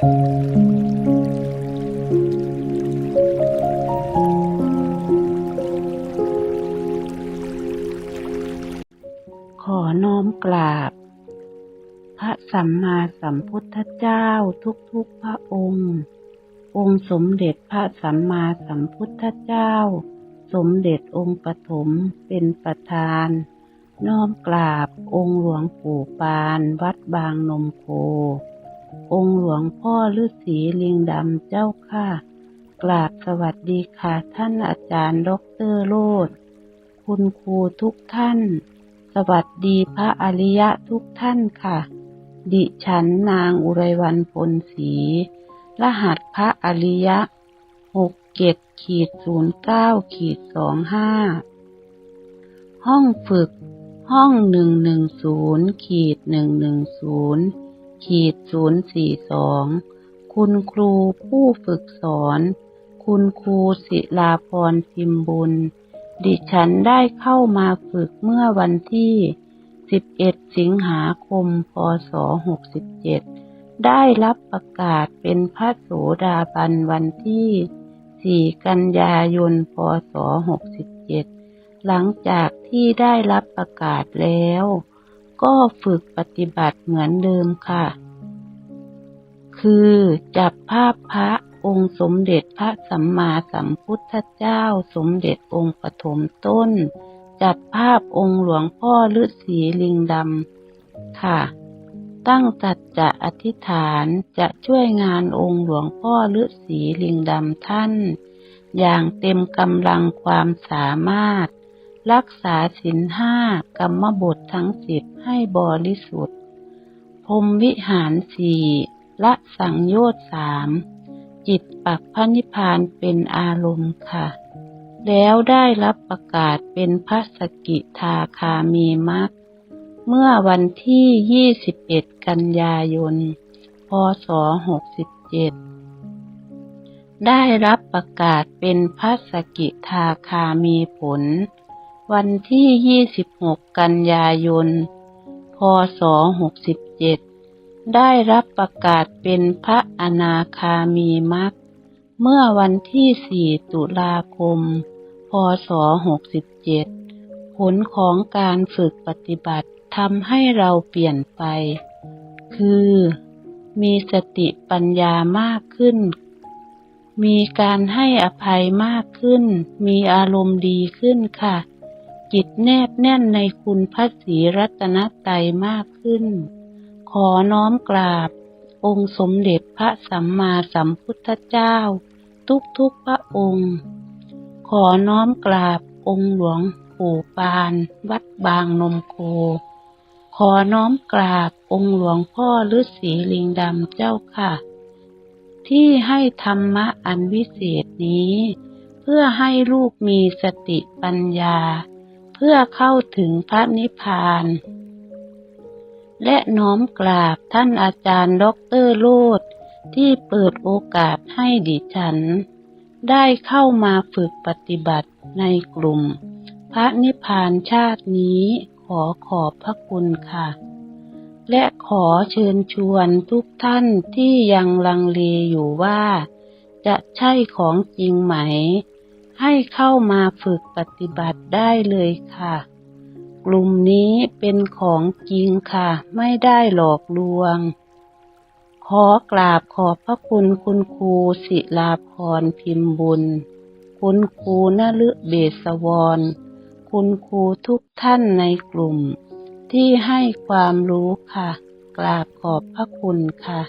ขอน้อมกราบ พระสัมมาสัมพุทธเจ้าทุกๆพระองค์ องค์สมเด็จพระสัมมาสัมพุทธเจ้า สมเด็จองค์ปฐมเป็นประธาน น้อมกราบองค์หลวงปู่ปานวัดบางนมโค องค์หลวงพ่อฤาษีลิงดำเจ้าค่ะ กราบสวัสดีค่ะท่านอาจารย์ดรโลดคุณครูทุกท่าน สวัสดีพระอริยะทุกท่านค่ะ ดิฉันนางอุไรวันพลศรีรหัสพระอริยะหกเจ็ดขีดศูนย์เก้าขีดสองห้าห้องฝึก ห้องหนึ่งหนึ่งศูนย์ขีดหนึ่งหนึ่งศูนย์ ขีดศูนย์สี่สองคุณครูผู้ฝึกสอน คุณครูศิลาพรพิมบุญ ดิฉันได้เข้ามาฝึกเมื่อวันที่ 11 สิงหาคม พศ 67 ได้รับประกาศเป็นพระโสดาบันวันที่ 4 กันยายน พศ 67 หลังจากที่ได้รับประกาศแล้ว ก็ฝึกปฏิบัติเหมือนเดิมค่ะ คือจับภาพพระองค์สมเด็จพระสัมมาสัมพุทธเจ้า สมเด็จองค์ปฐมต้น จัดภาพองค์หลวงพ่อฤาษีลิงดำค่ะ ตั้งจัดจะอธิษฐานจะช่วยงานองค์หลวงพ่อฤาษีลิงดำท่าน อย่างเต็มกำลังความสามารถ รักษาศีลห้ากรรมบททั้งสิบให้บริสุทธิ์พรมวิหารสี่ละสังโยชน์สามจิตปักพระนิพพานเป็นอารมณ์ค่ะ แล้วได้รับประกาศเป็นพระสกิทาคามีมักเมื่อวันที่ 21 กันยายน พศ 67 ได้รับประกาศเป็นพระสกิทาคามีผล วันที่ 26 กันยายน พศ 67 ได้รับประกาศเป็นพระอนาคามีมักเมื่อวันที่ 4 ตุลาคม พศ 67 ผลของการฝึกปฏิบัติทำให้เราเปลี่ยนไป คือ มีสติปัญญามากขึ้น มีการให้อภัยมากขึ้น มีอารมณ์ดีขึ้นค่ะ จิตแนบแน่นในคุณพระศรีรัตนตรัยมากขึ้น ขอน้อมกราบ องค์สมเด็จพระสัมมาสัมพุทธเจ้า ทุกๆพระองค์ ขอน้อมกราบองค์หลวงปู่ปาน วัดบางนมโค ขอน้อมกราบองค์หลวงพ่อฤาษีลิงดำเจ้าค่ะ ที่ให้ธรรมะอันวิเศษนี้ เพื่อให้ลูกมีสติปัญญา พื่อเข้าถึงพระนิพพาน และน้อมกราบท่านอาจารย์ด็อกเตอร์โลดที่เปิดโอกาสให้ดิฉัน ได้เข้ามาฝึกปฏิบัติในกลุ่ม พระนิพพานชาตินี้ขอขอบพระคุณค่ะ และขอเชิญชวนทุกท่านที่ยังลังเลอยู่ว่า จะใช่ของจริงไหม ให้เข้ามาฝึกปฏิบัติได้เลยค่ะ กลุ่มนี้เป็นของจริงค่ะ ไม่ได้หลอกลวง ขอกราบขอบพระคุณคุณครูศิลาพรพิมพ์บุญ คุณครูนฤเบศวร คุณครูทุกท่านในกลุ่ม ที่ให้ความรู้ค่ะ กราบขอบพระคุณค่ะ